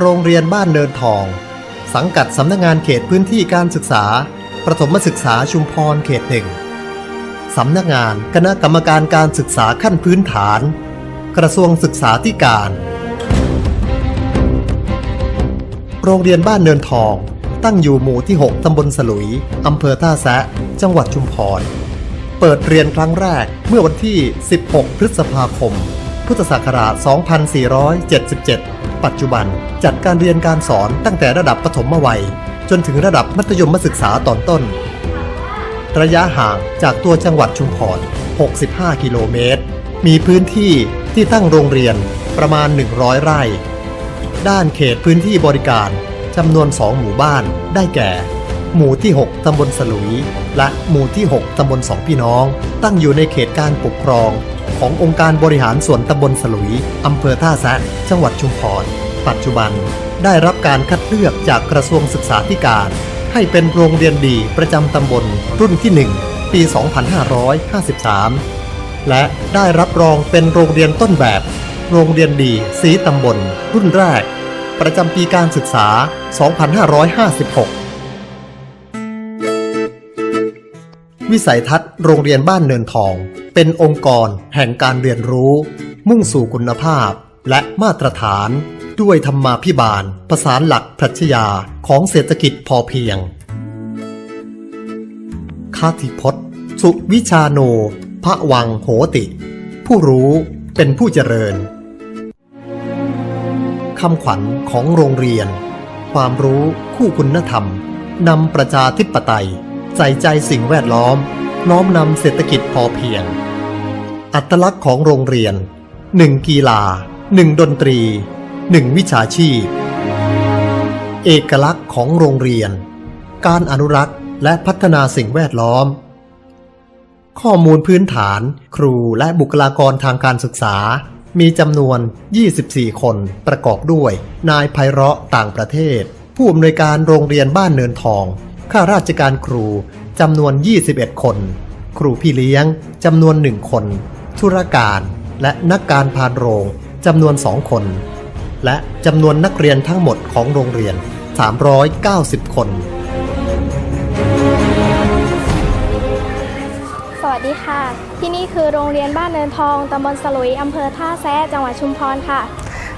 โรงเรียนบ้านเนินทอง สังกัดสำนักงานเขตพื้นที่การศึกษา ประถมศึกษาชุมพรเขตหนึ่งสำนักงานคณะกรรมการการศึกษาขั้นพื้นฐาน กระทรวงศึกษาธิการ โรงเรียนบ้านเนินทอง ตั้งอยู่หมู่ที่ 6 ตำบลสลุย อำเภอท่าแซะ จังหวัดชุมพร เปิดเรียนครั้งแรกเมื่อวันที่ 16 พฤษภาคม พุทธศักราช 2477 ปัจจุบัน จัดการเรียนการสอนตั้งแต่ระดับปฐมวัย จนถึงระดับมัธยมศึกษาตอนต้น ระยะห่างจากตัวจังหวัดชุมพร 65 กิโลเมตร มีพื้นที่ที่ตั้งโรงเรียนประมาณ 100 ไร่ ด้านเขตพื้นที่บริการจำนวน 2 หมู่บ้านได้แก่ หมู่ที่ 6 ตำบลสลุย และหมู่ที่ 6 ตำบลสองพี่น้อง ตั้งอยู่ในเขตการปกครอง ขององค์การบริหารส่วนตำบลสลุย อำเภอท่าแซะจังหวัดชุมพร ปัจจุบันได้รับการคัดเลือกจากกระทรวงศึกษาธิการ ให้เป็นโรงเรียนดีประจำตำบล รุ่นที่ 1 ปี 2553 และได้รับรองเป็นโรงเรียนต้นแบบ โรงเรียนดีสีตำบล รุ่นแรก ประจำปีการศึกษา 2556 วิสัยทัศน์โรงเรียนบ้านเนินทอง เป็นองค์กรแห่งการเรียนรู้ มุ่งสู่คุณภาพ และมาตรฐาน ด้วยธรรมาภิบาล ประสานหลักปรัชญาของเศรษฐกิจพอเพียงคาติพจน์ สุวิชาโน พระวังโหติ ผู้รู้เป็นผู้เจริญคำขวัญของโรงเรียน ความรู้คู่คุณธรรมนำประชาธิปไตย ใส่ใจสิ่งแวดล้อม น้อมนำเศรษฐกิจพอเพียง อัตลักษณ์ของโรงเรียน 1. กีฬา 1. ดนตรี 1. วิชาชีพ เอกลักษณ์ของโรงเรียน การอนุรักษ์และพัฒนาสิ่งแวดล้อม ข้อมูลพื้นฐาน ครูและบุคลากรทางการศึกษา มีจำนวน 24 คนประกอบด้วย นายไพเราะต่างประเทศ ผู้อำนวยการโรงเรียนบ้านเนินทอง ข้าราชการครูจำนวน 21 คน ครูพี่เลี้ยงจำนวน 1 คน ธุรการและนักการพานโรงจำนวน 2 คน และจำนวนนักเรียนทั้งหมดของโรงเรียน 390 คน สวัสดีค่ะ ที่นี่คือโรงเรียนบ้านเนินทองตำบลสลุยอำเภอท่าแซะจังหวัดชุมพรค่ะ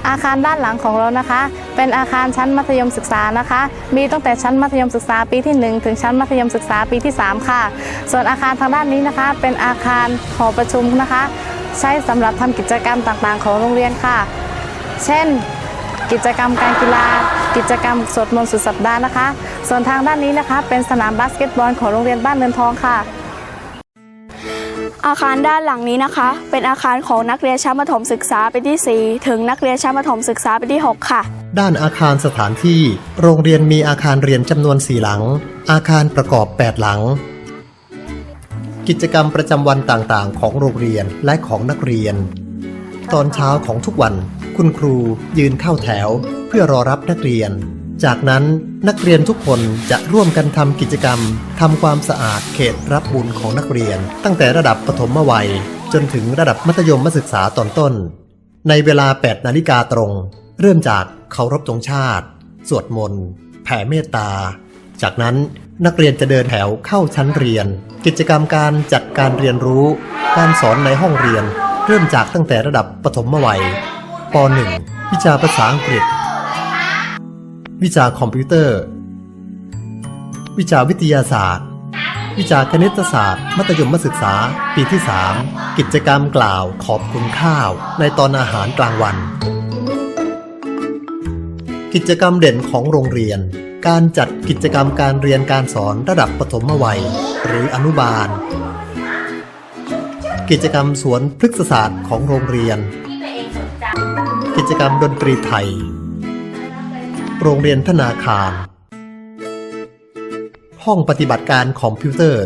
อาคารด้านหลังของเรานะคะ เป็นอาคารชั้นมัธยมศึกษานะคะ มีตั้งแต่ชั้นมัธยมศึกษาปีที่ 1 ถึงชั้นมัธยมศึกษาปีที่ 3 ค่ะ ส่วนอาคารทางด้านนี้นะคะ เป็นอาคารหอประชุมนะคะ ใช้สำหรับทำกิจกรรมต่างๆ ของโรงเรียนค่ะ เช่น กิจกรรมการกีฬา กิจกรรมสวดมนต์สุดสัปดาห์นะคะ ส่วนทางด้านนี้นะคะ เป็นสนามบาสเกตบอลของโรงเรียนบ้านเนินทองค่ะ อาคารด้านหลังนี้นะคะ เป็นอาคารของนักเรียนชั้นประถมศึกษาปีที่ 4 ถึงนักเรียนชั้นประถมศึกษาปีที่ 6 ค่ะ ด้านอาคารสถานที่ โรงเรียนมีอาคารเรียนจำนวน 4 หลัง อาคารประกอบ 8 หลัง กิจกรรมประจำวันต่างๆ ของโรงเรียนและของนักเรียน ตอนเช้าของทุกวัน คุณครูยืนเข้าแถว เพื่อรอรับนักเรียน จากนั้นนักเรียนทุกคนจะร่วมกันทำกิจกรรมทำความสะอาดเขตรับบุญของนักเรียน ตั้งแต่ระดับปฐมวัย จนถึงระดับมัธยมศึกษาตอนต้น ในเวลา 8 นาฬิกาตรง เริ่มจากเคารพธงชาติ สวดมนต์ แผ่เมตตา จากนั้นนักเรียนจะเดินแถวเข้าชั้นเรียน กิจกรรมการจัดการเรียนรู้ การสอนในห้องเรียน เริ่มจากตั้งแต่ระดับปฐมวัยป .1 วิชาภาษาอังกฤษ วิชาคอมพิวเตอร์ วิชาวิทยาศาสตร์ วิชาคณิตศาสตร์ มัธยมศึกษา ปีที่ 3 กิจกรรมกล่าวขอบคุณข้าว ในตอนอาหารกลางวัน กิจกรรมเด่นของโรงเรียน การจัดกิจกรรมการเรียนการสอนระดับปฐมวัย หรืออนุบาล กิจกรรมสวนพฤกษศาสตร์ของโรงเรียน กิจกรรมดนตรีไทย โรงเรียนธนาคาร ห้องปฏิบัติการคอมพิวเตอร์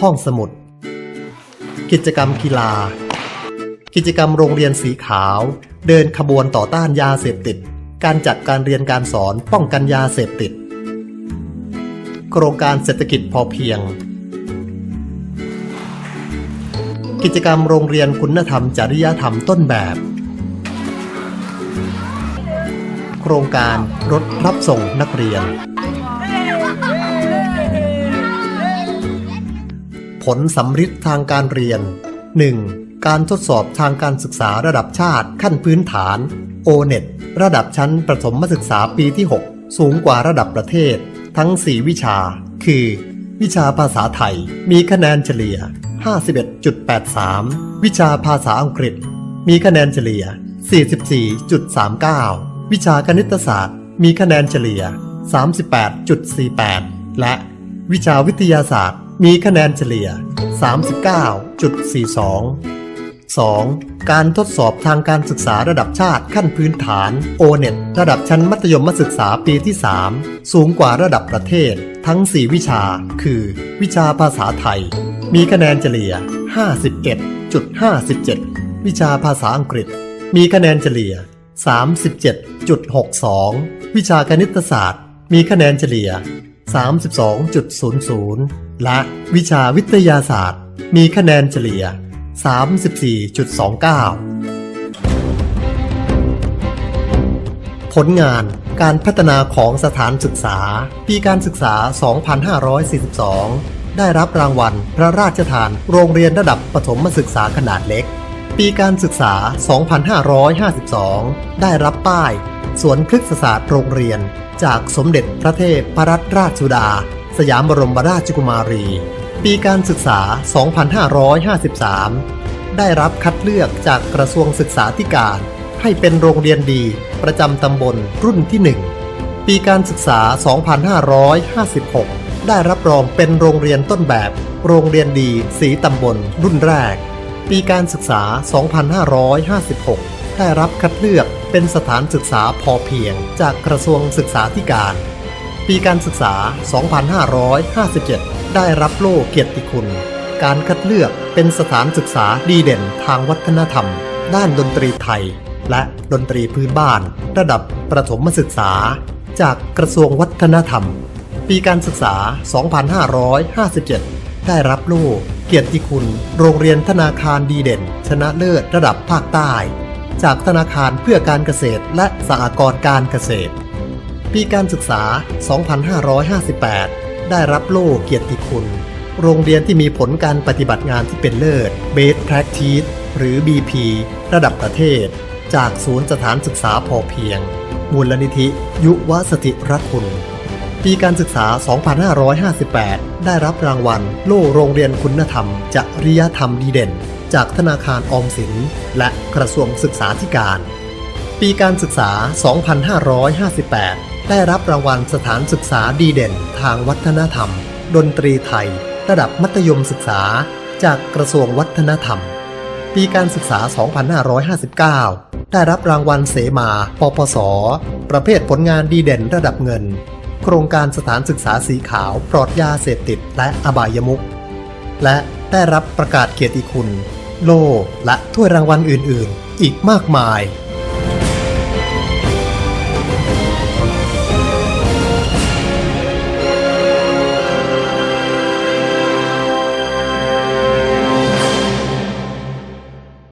ห้องสมุด กิจกรรมกีฬา กิจกรรมโรงเรียนสีขาว เดินขบวนต่อต้านยาเสพติด การจัดการเรียนการสอนป้องกันยาเสพติด โครงการเศรษฐกิจพอเพียง กิจกรรมโรงเรียนคุณธรรมจริยธรรมต้นแบบ ครงการรถรับส่งนักเรียน ผลสำฤทธิ์ทางการเรียน 1. การทดสอบทางการศึกษาระดับชาติขั้นพื้นฐาน o n e t ระดับชั้นประถมศึกษาปีที่ 6 สูงกว่าระดับประเทศ ทั้ง 4 วิชา คือ วิชาภาษาไทยมีคะแนนเฉลี่ย 51.83 วิชาภาษาอังกฤษ มีคะแนนเฉลี่ย 44.39 วิชาคณิตศาสตร์ มีคะแนนเฉลี่ย 38.48 และวิชาวิทยาศาสตร์ มีคะแนนเฉลี่ย 39.42 2. การทดสอบทางการศึกษาระดับชาติขั้นพื้นฐาน o n e t ระดับชั้นมัธยมศึกษาปีที่ 3 สูงกว่าระดับประเทศ ทั้ง 4 วิชา คือ วิชาภาษาไทย มีคะแนนเฉลี่ย 51.57 วิชาภาษาอังกฤษ มีคะแนนเฉลี่ย 37.62 วิชาคณิตศาสตร์ มีคะแนนเฉลี่ย 32.00 และวิชาวิทยาศาสตร์ มีคะแนนเฉลี่ย 34.29 ผลงานการพัฒนาของสถานศึกษา ปีการศึกษา 2542 ได้รับรางวัลพระราชทานโรงเรียนระดับประถมศึกษาขนาดเล็ก ปีการศึกษา 2552 ได้รับป้าย สวนพฤกษศาสตร์โรงเรียน จากสมเด็จพระเทพพรัตนราชสุดา สยามบรมราชกุมารี ปีการศึกษา 2553 ได้รับคัดเลือกจากกระทรวงศึกษาธิการ ให้เป็นโรงเรียนดีประจำตำบลรุ่นที่ 1 ปีการศึกษา 2556 ได้รับรองเป็นโรงเรียนต้นแบบ โรงเรียนดีสีตำบลรุ่นแรก ปีการศึกษา 2556 ได้รับคัดเลือกเป็นสถานศึกษาพอเพียงจากกระทรวงศึกษาธิการ ปีการศึกษา 2557 ได้รับโล่เกียรติคุณ การคัดเลือกเป็นสถานศึกษาดีเด่นทางวัฒนธรรม ด้านดนตรีไทย และดนตรีพื้นบ้าน ระดับประถมศึกษา จากกระทรวงวัฒนธรรม ปีการศึกษา 2557 ได้รับโล่เกียรติคุณ โรงเรียนธนาคารดีเด่น ชนะเลิศระดับภาคใต้ จากธนาคารเพื่อการเกษตรและสหกรณ์การเกษตร ปีการศึกษา 2558 ได้รับโล่เกียรติคุณ โรงเรียนที่มีผลการปฏิบัติงานที่เป็นเลิศ Best Practice หรือ BP ระดับประเทศ จากศูนย์สถานศึกษาพอเพียง มูลนิธิ ยุวสถิรคุณ ปีการศึกษา 2558 ได้รับรางวัล โล่โรงเรียนคุณธรรม จริยธรรมดีเด่น จากธนาคารออมสิน และกระทรวงศึกษาธิการ ปีการศึกษา 2558 ได้รับรางวัลสถานศึกษาดีเด่น ทางวัฒนธรรม ดนตรีไทย ระดับมัธยมศึกษา จากกระทรวงวัฒนธรรม ปีการศึกษา 2559 ได้รับรางวัลเสมา ปปส ประเภทผลงานดีเด่นระดับเงิน ครงการสถานศึกษาสีขาวปลอดยาเสพติดและอบายมุขและได้รับประกาศเกียรติคุณ โล่และถ้วยรางวัลอื่น ๆ อีกมากมาย